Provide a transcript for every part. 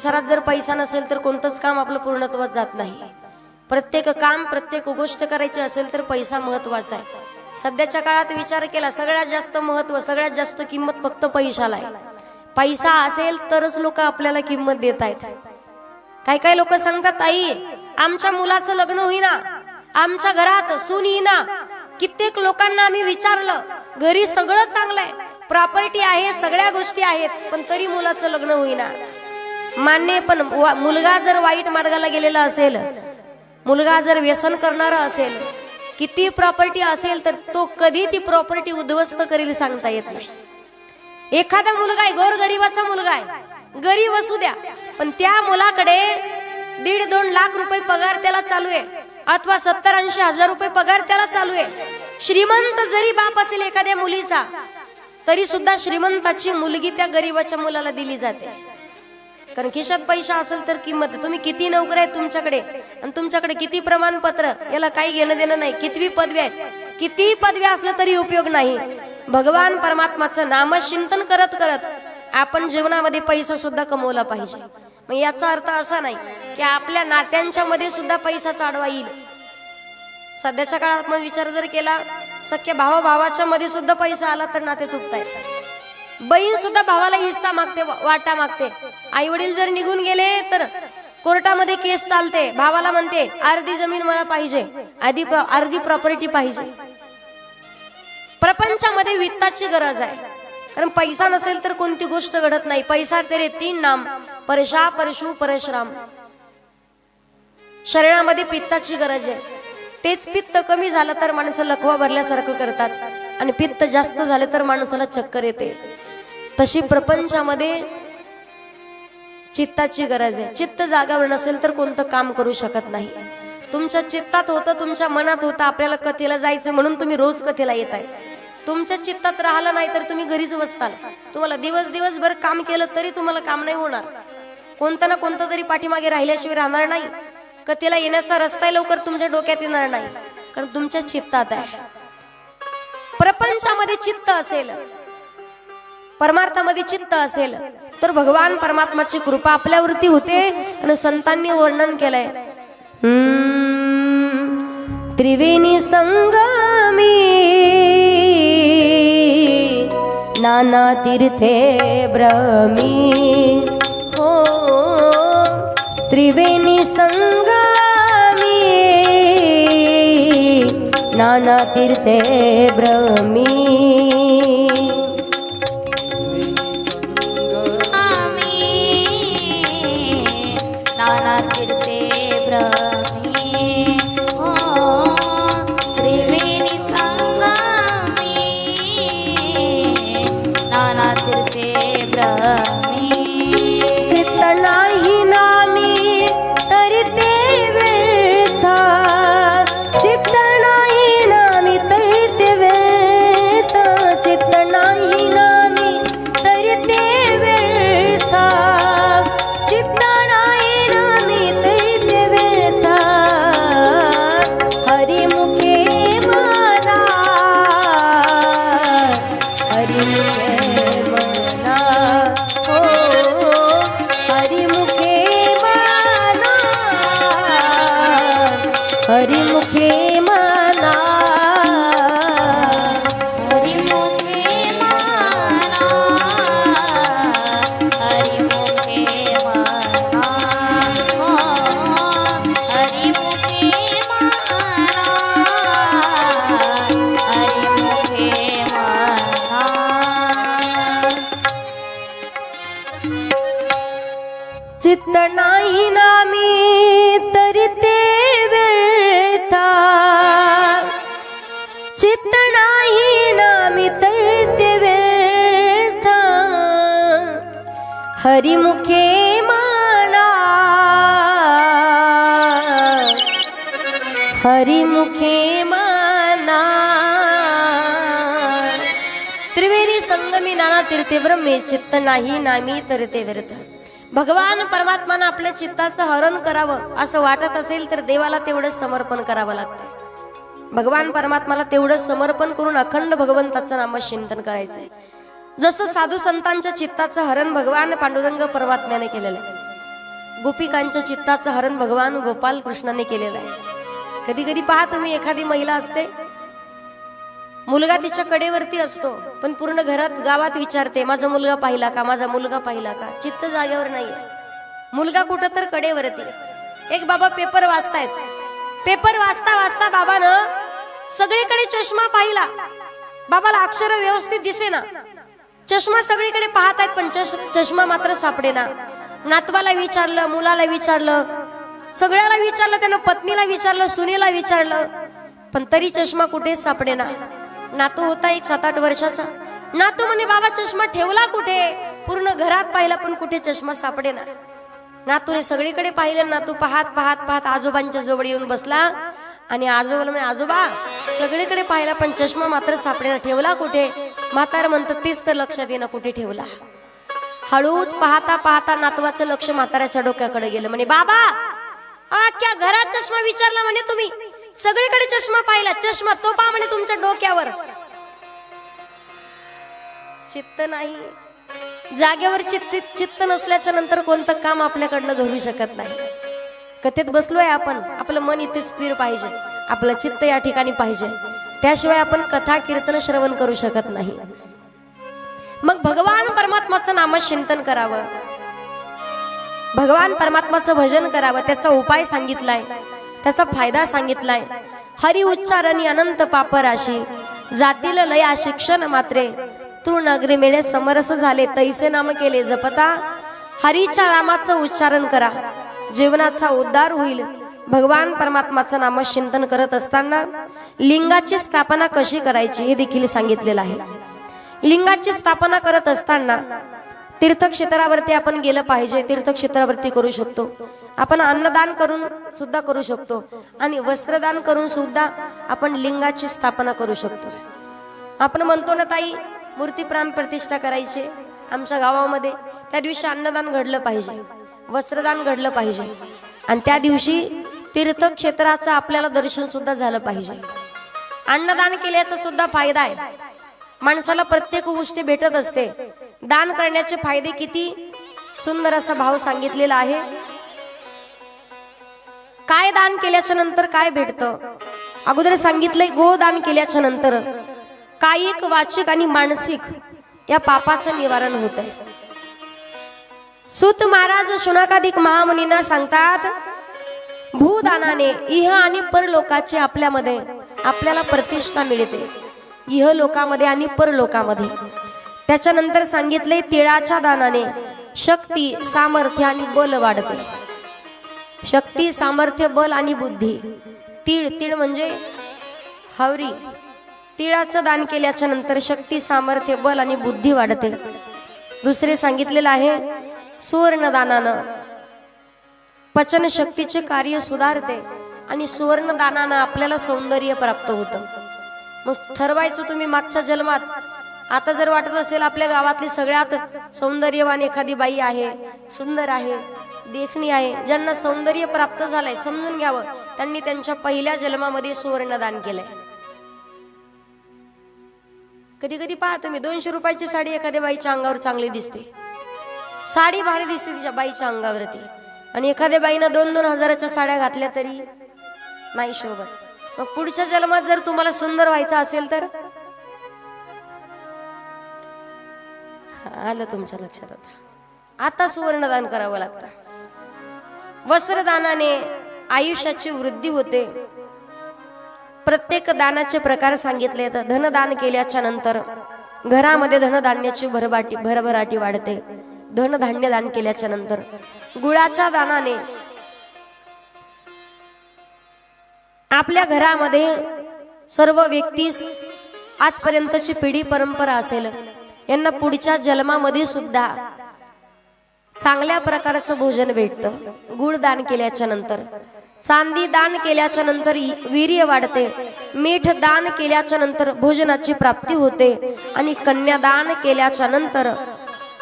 संसारात जर पैसा नसेल तर कोणतंच काम आपलं पूर्णत्वात जात नाही. प्रत्येक काम प्रत्येक गोष्ट करायची असेल तर पैसा महत्त्वाचा आहे. सध्याच्या काळात विचार केला सगळ्यात जास्त महत्त्व सगळ्यात जास्त किंमत फक्त पैशाला आहे. पैसा असेल तरच लोक आपल्याला किंमत देत आहेत. काही काही लोक सांगतात आई आमच्या मुलाचं लग्न होईना आमच्या घरात सून येईना. कित्येक लोकांना आम्ही विचारलं घरी सगळं चांगलं आहे प्रॉपर्टी आहे सगळ्या गोष्टी आहेत पण तरी मुलाचं लग्न होईना. मान्य पण मुलगा जर वाईट मार्गाला गेलेला असेल मुलगा जर व्यसन करणारा असेल किती प्रॉपर्टी असेल तर तो कधी ती प्रॉपर्टी उद्ध्वस्त करेल सांगता येत नाही. एखादा मुलगा आहे गोर गरीबाचा मुलगा आहे गरीब असू द्या पण त्या मुलाकडे दीड दोन लाख रुपये पगार त्याला चालू आहे अथवा सत्तर ऐंशी हजार रुपये पगार त्याला चालू आहे. श्रीमंत जरी बाप असेल एखाद्या मुलीचा तरी सुद्धा श्रीमंताची मुलगी त्या गरीबाच्या मुलाला दिली जाते. कारण खिशात पैसा असेल तर किंमत. तुम्ही किती नोकर आहेत तुमच्याकडे? आणि तुमच्याकडे किती प्रमाणपत्र? याला काही घेणं देणं नाही. कितवी पदवी आहेत? किती पदव्या असलं तरी उपयोग नाही. भगवान परमात्माचं नामचिंतन करत करत आपण जीवनामध्ये पैसा सुद्धा कमवला पाहिजे. मग याचा अर्थ असा नाही की आपल्या नात्यांच्या मध्ये सुद्धा पैसा चाडवा येईल. सध्याच्या काळात मग विचार जर केला सख्या भावा भावाच्या मध्ये सुद्धा पैसा आला तर नाते तुटतायत. बहीण सुद्धा भावाला हिस्सा मागते वाटा मागते. आई वडील जर निघून गेले तर कोर्टामध्ये केस चालते. भावाला म्हणते अर्धी जमीन मला पाहिजे. आधी अर्धी प्रॉपर्टी पाहिजे. प्रपंचामध्ये वित्ताची गरज आहे. कारण पैसा नसेल तर कोणती गोष्ट घडत नाही. पैसा तेरे तीन नाम. परशा परशु परशराम. शरीरामध्ये पित्ताची गरज आहे. तेच पित्त कमी झालं तर माणसं लखवा भरल्यासारखं करतात. आणि पित्त जास्त झाले तर माणसाला चक्कर येते. तशी प्रपंचामध्ये चित्ताची गरज आहे. चित्त जागावर नसेल तर कोणतं काम करू शकत नाही. तुमच्या चित्तात होतं तुमच्या मनात होतं आपल्याला कथेला जायचं म्हणून तुम्ही रोज कथेला येत आहे तुमच्या चित्तात राहिलं नाही तर तुम्ही घरीच बसताल. तुम्हाला दिवस दिवसभर काम केलं तरी तुम्हाला काम नाही होणार. कोणत्या ना कोणतं तरी पाठीमागे राहिल्याशिवाय राहणार नाही. कथेला येण्याचा रस्ता लवकर तुमच्या डोक्यात येणार नाही. कारण तुमच्या चित्तात आहे. प्रपंचामध्ये चित्त असेल. परमार्थामध्ये चित्त असेल तर भगवान परमात्माची कृपा आपल्यावरती होते आणि संतांनी वर्णन केलंय. त्रिवेणी संगमी नाना तीर्थे ब्रमी हो त्रिवेणी संगमी नाना तीर्थे ब्रमी चित्त नाही नामी तरी ते व्यर्था चित्त नाही नामी तरी ते व्यर्था हरिमुखे माना. हरिमुखे माना. त्रिवेणी संगमी नाना तीर्थे ब्रह्मे. चित्त नाही नामी तरी ते व्यर्थ भगवान परमात्मानं आपल्या चित्ताचं हरण करावं असं वाटत असेल तर देवाला तेवढं समर्पण करावं लागतं. भगवान परमात्माला तेवढं समर्पण करून अखंड भगवंताचं नाम चिंतन करायचंय. जसं साधू संतांच्या चित्ताचं हरण भगवान पांडुरंग परमात्म्याने केलेलं आहे. गोपिकांच्या चित्ताचं हरण भगवान गोपाल कृष्णाने केलेलं आहे. कधी कधी पहा तुम्ही एखादी महिला असते मुलगा तिच्या कडेवरती असतो पण पूर्ण घरात गावात विचारते माझा मुलगा पाहिला का? माझा मुलगा पाहिला का? चित्त जागेवर नाहीये. मुलगा कुठं तर कडेवरती. एक बाबा पेपर वाचतायत. पेपर वाचता वाचता बाबानं सगळीकडे चष्मा पाहिला. बाबाला अक्षर व्यवस्थित दिसे ना चष्मा सगळीकडे पाहत आहेत पण चष्मा मात्र सापडे ना नातवाला विचारलं मुलाला विचारलं सगळ्याला विचारलं त्यानं पत्नीला विचारलं सुनेला विचारलं पण तरी चष्मा कुठेच सापडे ना नातू होता एक सात आठ वर्षाचा. नातू म्हणे बाबा चष्मा ठेवला कुठे? पूर्ण घरात पाहिला पण कुठे चष्मा सापडे ना नातूने सगळीकडे पाहिलं नातू पाहत पाहत पाहत आजोबांच्या जवळ येऊन बसला. आणि आजोबाला म्हणे आजोबा सगळीकडे पाहिला पण चष्मा मात्र सापडेना. ठेवला कुठे? म्हातार म्हणतं तेच तर लक्षात येणं कुठे ठेवला. हळूच पाहता पाहता नातवाचं लक्ष म्हाताऱ्याच्या डोक्याकडे गेलं. म्हणे बाबा अख्ख्या घरात चष्मा विचारला म्हणे तुम्ही. सगळीकडे चष्मा पाहिला. चष्मा तो पा म्हणे तुमच्या डोक्यावर. चित्त नाही. जागेवर चित्त चित्त नसल्याच्या नंतर कोणतं काम आपल्याकडनं घडू शकत नाही. कथेत बसलोय आपण. आपलं मन इथे स्थिर पाहिजे. आपलं चित्त या ठिकाणी पाहिजे. त्याशिवाय आपण कथा कीर्तन श्रवण करू शकत नाही. मग भगवान परमात्माचं नामचिंतन करावं. भगवान परमात्माचं भजन करावं. त्याचा उपाय सांगितलाय. त्याचा फायदा सांगितलाय. हरी उच्चारणी अनंत पापराशी. जातील लया शिक्षण मात्रे. तू मेळे समरस झाले तैसे नाम केले जपता. हरीच्या नामाचं उच्चारण करा. जीवनाचा उद्धार होईल. भगवान परमात्माचं नाम चिंतन करत असताना लिंगाची स्थापना कशी करायची हे देखील सांगितलेलं आहे. लिंगाची स्थापना करत असताना तीर्थक्षेत्रावरती आपण गेलं पाहिजे तीर्थक्षेत्रावरती करू शकतो. आपण अन्नदान करून सुद्धा करू शकतो. आणि वस्त्रदान करून सुद्धा आपण लिंगाची स्थापना करू शकतो. आपण म्हणतो ना ताई मूर्ती प्राण प्रतिष्ठा करायची आमच्या गावामध्ये. त्या दिवशी अन्नदान घडलं पाहिजे वस्त्रदान घडलं पाहिजे. आणि त्या दिवशी तीर्थक्षेत्राचं आपल्याला दर्शन सुद्धा झालं पाहिजे. अन्नदान केल्याचा सुद्धा फायदा आहे. माणसाला प्रत्येक गोष्टी भेटत असते. दान करण्याचे फायदे किती सुंदर असा भाव सांगितलेला आहे. काय दान केल्याच्यानंतर काय भेटतं? अगोदर सांगितलंय गोदान केल्याच्यानंतर. कायिक वाचिक आणि मानसिक या पापाचं निवारण होत आहे सुत महाराज शुनाकाधिक महामुनींना सांगतात भूदानाने इह आणि परलोकाचे आपल्यामध्ये आपल्याला प्रतिष्ठा मिळते. इह लोकामध्ये आणि परलोकामध्ये. त्याच्यानंतर सांगितले तिळाच्या दानाने शक्ती सामर्थ्य आणि बल वाढते. शक्ती सामर्थ्य बल आणि बुद्धी. तीळ तीळ म्हणजे हावरी तिळाचं दान केल्याच्यानंतर शक्ती सामर्थ्य बल आणि बुद्धी वाढते. दुसरे सांगितलेलं आहे सुवर्ण दानानं पचन शक्तीचे कार्य सुधारते आणि सुवर्ण दानानं आपल्याला सौंदर्य प्राप्त होतं. मग ठरवायचं तुम्ही मागच्या जन्मात आता जर वाटत असेल आपल्या गावातली सगळ्यात सौंदर्यवान एखादी बाई आहे सुंदर आहे देखणी आहे ज्यांना सौंदर्य प्राप्त झालंय समजून घ्यावं. त्यांनी त्यांच्या पहिल्या जन्मामध्ये सुवर्णदान केलंय. कधी कधी पहा तुम्ही दोनशे रुपयाची साडी एखाद्या बाईच्या अंगावर चांगली दिसते. साडी भारी दिसते तिच्या बाईच्या अंगावरती. आणि एखाद्या बाईनं दोन दोन हजाराच्या साड्या घातल्या तरी नाही शोभत. मग पुढच्या जन्मात जर तुम्हाला सुंदर व्हायचं असेल तर? आलं तुमच्या लक्षात आता. आता सुवर्णदान करावं लागतं. वस्त्रदानाने आयुष्याची वृद्धी होते. प्रत्येक दानाचे प्रकार सांगितले तर धनदान केल्याच्यानंतर घरामध्ये धनधान्याची भरबाटी भरभराटी वाढते. धनधान्य दान केल्याच्यानंतर गुळाच्या दानाने आपल्या घरामध्ये सर्व व्यक्ती आजपर्यंतची पिढी परंपरा असेल. यांना पुढच्या जन्मामध्ये सुद्धा चांगल्या प्रकारचं भोजन भेटतं. गुळ दान केल्याच्यानंतर. चांदी दान केल्याच्यानंतर वीर्य वाढते. मीठ दान केल्याच्यानंतर भोजनाची प्राप्ती होते. आणि कन्यादान केल्याच्यानंतर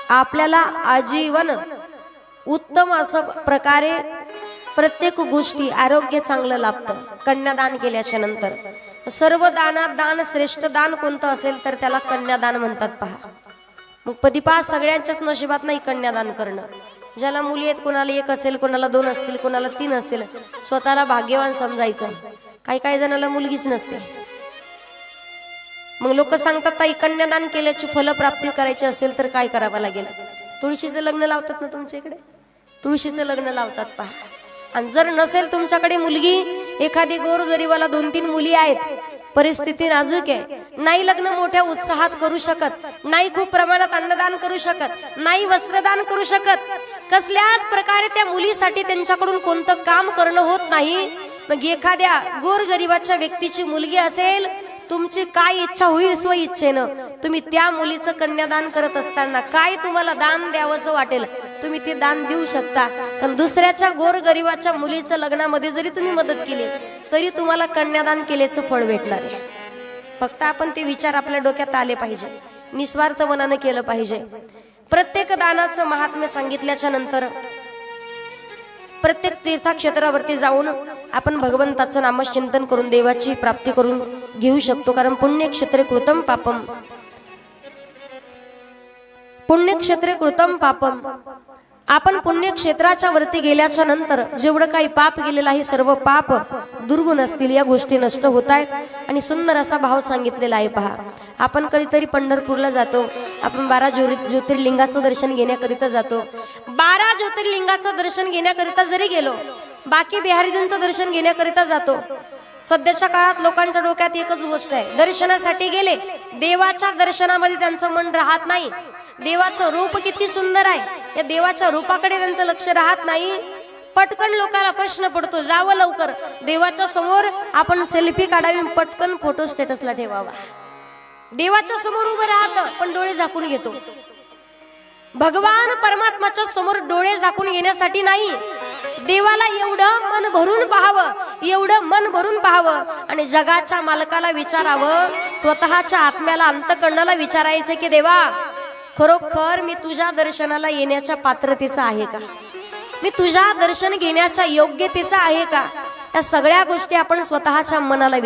आपल्याला आजीवन उत्तम असं प्रकारे प्रत्येक गोष्टी आरोग्य चांगलं लाभतं. कन्यादान केल्याच्यानंतर. सर्व दानात दान श्रेष्ठ दान कोणतं असेल तर त्याला कन्यादान म्हणतात पहा. मग पदीपा सगळ्यांच्याच नशिबात नाही कन्यादान करणं. ज्याला मुली आहेत कोणाला एक असेल कोणाला दोन असतील कोणाला तीन असेल स्वतःला भाग्यवान समजायचं. काही काही जणाला मुलगीच नसते. मग लोक सांगतात ताई कन्यादान केल्याची फलप्राप्ती करायची असेल तर काय करावं लागेल? तुळशीचं लग्न लावतात ना तुमच्या इकडे? तुळशीचं लग्न लावतात पहा. आणि जर नसेल तुमच्याकडे मुलगी एखादी गोरगरीबाला दोन तीन मुली आहेत परिस्थिती नाजूक आहे. नाही लग्न मोठ्या उत्साहात करू शकत नाही खूप प्रमाणात अन्नदान करू शकत नाही वस्त्रदान करू शकत. कसल्याच प्रकारे त्या मुलीसाठी त्यांच्याकडून कोणतं काम करणं होत नाही. मग एखाद्या गोरगरिबाच्या व्यक्तीची मुलगी असेल तुमची काय इच्छा होईल स्व इच्छेनं तुम्ही त्या मुलीचं कन्यादान करत असताना काय तुम्हाला दान द्यावंसं वाटेल? तुम्ही ते दान देऊ शकता. पण दुसऱ्याच्या गोर गरीबाच्या मुलीचं लग्नामध्ये जरी तुम्ही मदत केली तरी तुम्हाला कन्यादान केल्याचं फळ भेटणार आहे. फक्त आपण ते विचार आपल्या डोक्यात आले पाहिजे. निस्वार्थ मनानं केलं पाहिजे. प्रत्येक दानाचं महात्म्य सांगितल्याच्या नंतर प्रत्येक तीर्थक्षेत्रावरती जाऊन आपण भगवंताचं नामचिंतन करून देवाची प्राप्ती करून घेऊ शकतो. कारण पुण्यक्षेत्रे कृतम पापम. पुण्यक्षेत्रे कृतम पापम. आपण पुण्यक्षेत्राच्या वरती गेल्याच्यानंतर जेवढं काही पाप गेलेलं आहे सर्व पाप दुर्गुण असतील या गोष्टी नष्ट होत आहेत. आणि सुंदर असा भाव सांगितलेला आहे पहा. आपण कधीतरी पंढरपूरला जातो. आपण बारा ज्योति- ज्योतिर्लिंगाचं दर्शन घेण्याकरिता जातो. बारा ज्योतिर्लिंगाचं दर्शन घेण्याकरिता जरी गेलो बाकी बिहारीजींचं दर्शन घेण्याकरिता जातो. सध्याच्या काळात लोकांच्या डोक्यात एकच गोष्ट आहे. दर्शनासाठी गेले देवाच्या दर्शनामध्ये त्यांचं मन राहत नाही. देवाचं रूप किती सुंदर आहे. या देवाच्या रूपाकडे त्यांचं लक्ष राहत नाही. पटकन लोकांना प्रश्न पडतो जावं लवकर. देवाच्या समोर आपण सेल्फी काढावी पटकन फोटो स्टेटसला ठेवावा. देवाच्या समोर उभं राहतं पण डोळे झाकून घेतो. भगवान परमात्माच्या समोर डोळे झाकून घेण्यासाठी नाही. देवाला एवढं मन भरून पाहावं एवढं मन भरून पाहावं आणि जगाच्या मालकाला विचारावं स्वतःच्या आत्म्याला अंतकरणाला विचारायचं की देवा खरोखर मी तुझ्या दर्शनाला येण्याच्या पात्रतेचा आहे का? मी तुझ्या दर्शन घेण्याच्या योग्यतेचा आहे का? या सगळ्या गोष्टी आपण स्वतःच्या मनाला